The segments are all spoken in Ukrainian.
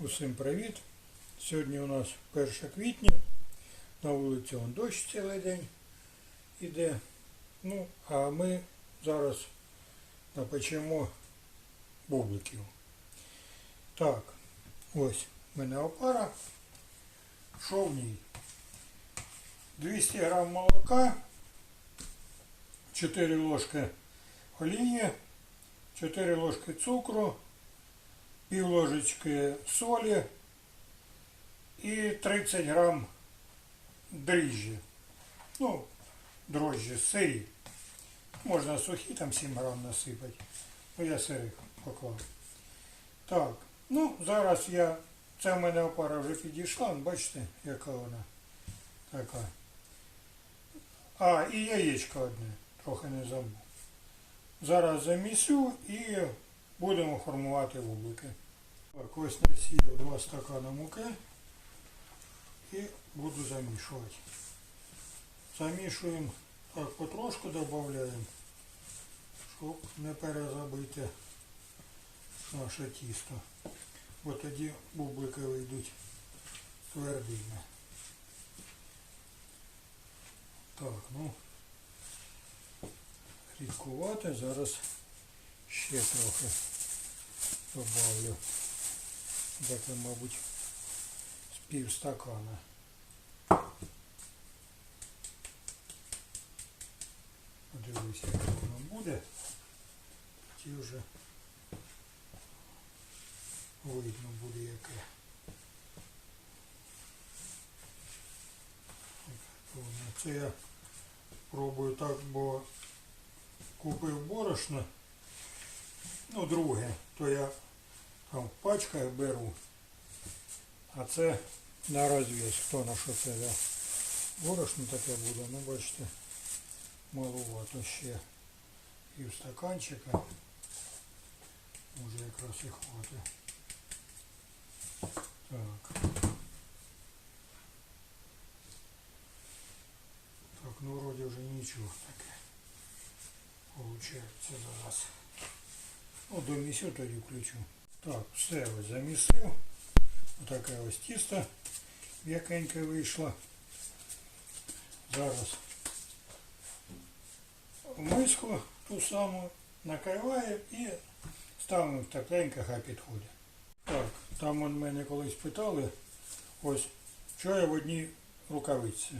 Усім привіт! Сьогодні у нас 1 квітня. На вулиці он дощ цілий день іде. Ну, а ми зараз напечемо бубликів. Так, ось в мене опара. Що в ній? 200 грам молока, 4 ложки олії, 4 ложки цукру, пів ложечки солі і 30 грам дріжджі. Ну, дрожжі сирі. Можна сухі, там 7 грам насипати. Ну, я сирих поклав. Так, ну зараз я. Це в мене опара вже підійшла, бачите, яка вона така. А, і яєчко одне, трохи не забув. Зараз замісю і будемо формувати бублики. Так, ось насіяв 2 стакана муки і буду замішувати. Замішуємо так потрошку додаємо, щоб не перезабити наше тісто. Бо тоді бублики вийдуть твердими. Так, ну рідкувати. Зараз ще трохи добавлю. Так, мабуть, з пів стакана. Подивлюсь, як воно буде. Тоді вже видно буде яке. Це я пробую так, бо купив борошно. Ну, друге, то я там в пачках беру. А це на розв'яз. Хто на що це я борошно таке буде, ну бачите, маловато ще пів стаканчика. Може якраз і хватить. Так. Так, ну вроде вже нічого таке. Получається зараз. Ну, до місю тоді включу. Так, все ось замісив. Отаке ось тісто м'якеньке вийшло. Зараз в миску ту саму накриваю і ставимо в тепленьке, хай підходить. Так, там он мене колись питали, ось, що я в одній рукавиці.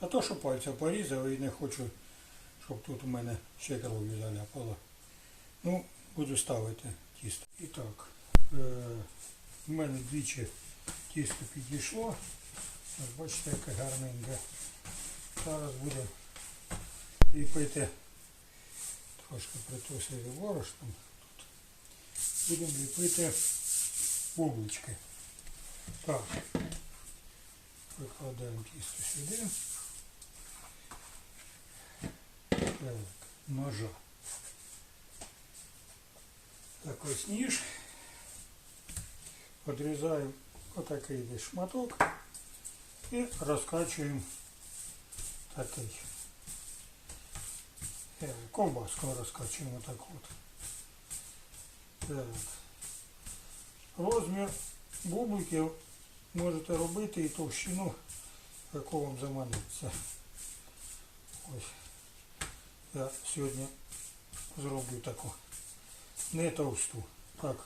Та то, що пальця порізав і не хочу, щоб тут у мене ще кров'ю заляпало. Ну, буду ставити тісто. І так, е, в мене двічі тісто підійшло. Бачите, яке гарненьке. Зараз будемо ліпити, трошки притрусити борошном. Будемо ліпити бублички. Так, викладаємо тісто сюди. Ножа. Так ось ніж. Подрізаємо отакий десь шматок і розкачуємо такий. Е, Ковбаску розкачуємо так от. Так. Розмір бубликів можете робити і товщину, яку вам заманеться. Ось. Я сьогодні зроблю таку не товсту. Так.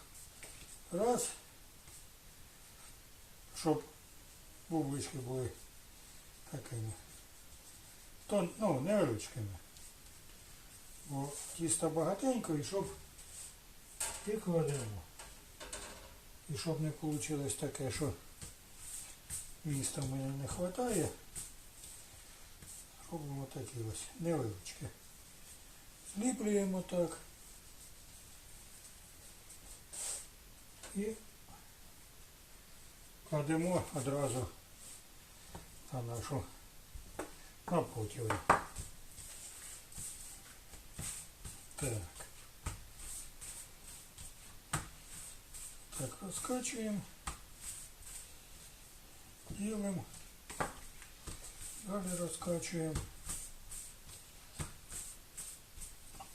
Раз. Щоб бублички були такими. То, ну, невеличкими. Бо тісто багатенько і щоб і кладемо. І щоб не вийшло таке, що міста в мене не вистачає, робимо такі ось невеличкі. Зліплюємо так. І кладемо одразу на нашу на противень. Так. Так, розкачуємо. Ділимо. Далі розкачуємо.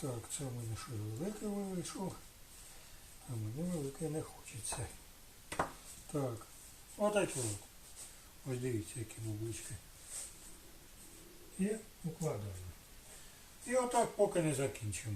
Так, це в мене що велике вийшов, а мені велике не хочеться. Так. Отакі от. Ось дивіться, які бублички. І укладаємо. І отак поки не закінчимо.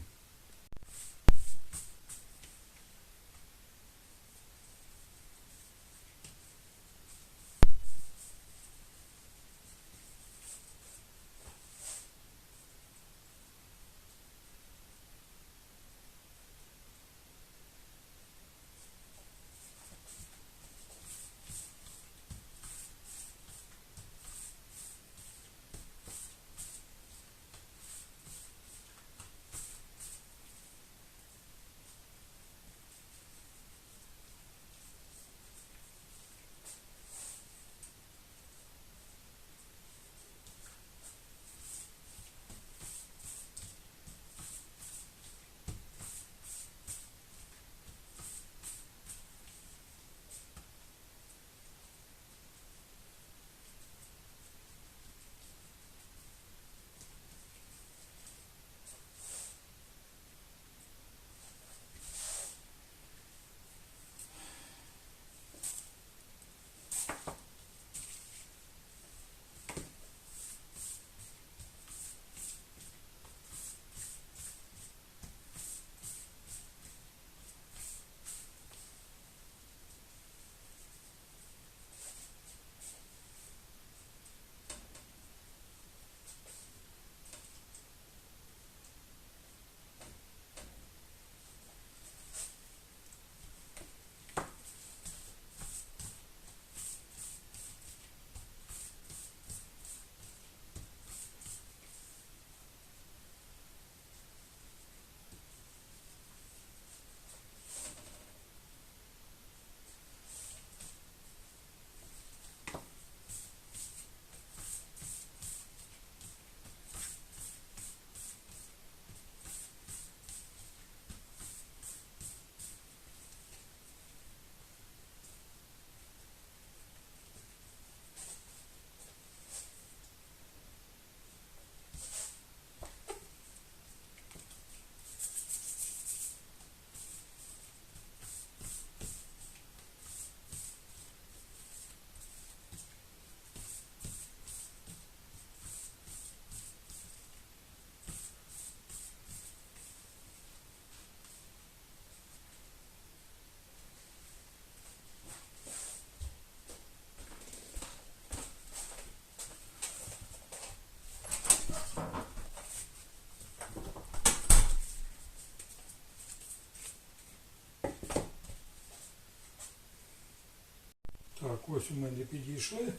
Ось у мене підійшли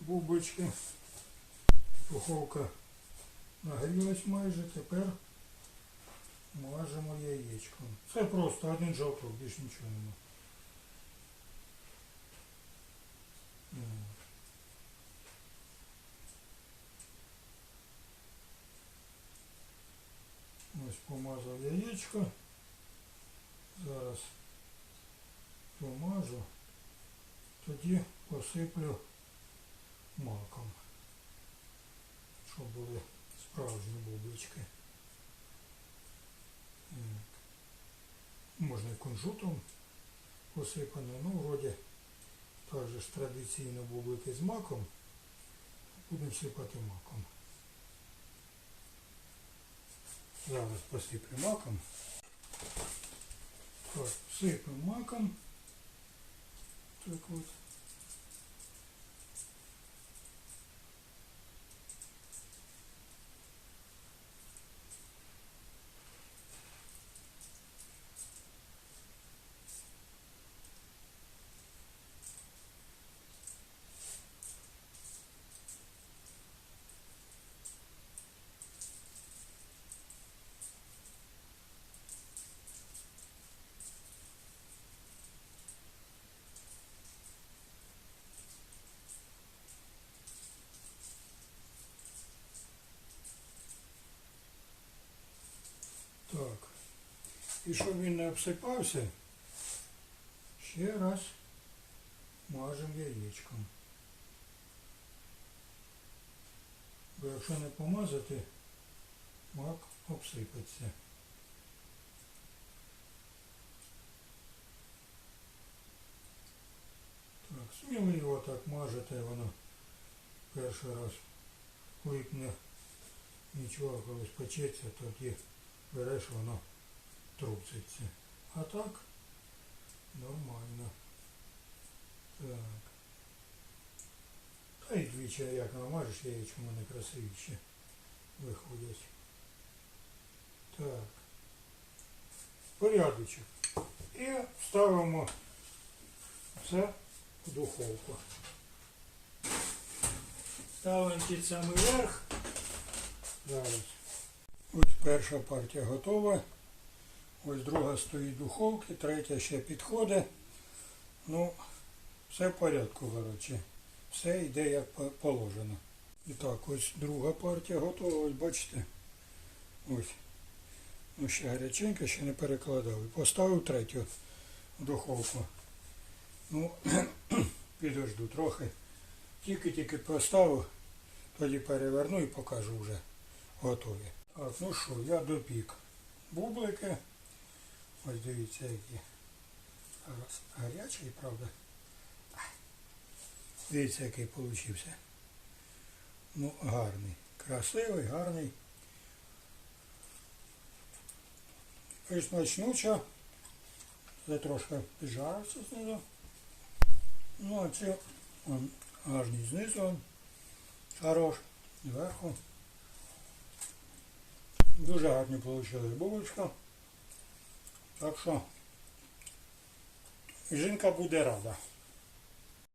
бубочки. Духовка нагрілась майже, тепер мажемо яєчком. Це просто один жовток, більш нічого нема. Ось помазав яєчко. Зараз помажу, тоді посиплю маком, щоб були справжні бублички. Можна і кунжутом посипано, ну вроді так же ж традиційно бублики з маком. Будемо сипати маком. Зараз посиплю маком. Так, сипемо маком. Так от. Так. І щоб він не обсипався, ще раз мажемо яєчком. Бо якщо не помазати, мак обсипеться. сміливо так мажете, воно перший раз липне, нічого, коли спечеться, тоді береш, воно труситься. А так нормально. Так. Та й двічі як намажеш, яєчко в мене красивіше виходять. Так. Порядочок. І ставимо це в духовку. Ставимо під самий верх. Зараз. Ось перша партія готова. Ось друга стоїть в духовці, третя ще підходить. Ну, все в порядку, коротше. Все йде як положено. І так, ось друга партія готова, ось бачите. Ось. Ну, ще гаряченька, ще не перекладав. Поставив третю духовку. Ну, підожду трохи. Тільки-тільки поставив, тоді переверну і покажу вже готові. Так, ну що, я допік бублики. Ось дивіться, які. Гарячий, правда. Дивіться, який получився. Ну, гарний. Красивий, гарний. І. Це трошки піджарився знизу. Ну, а це гарний знизу. Хорош. Зверху. Дуже гарні вийшли булочка. Так що жінка буде рада.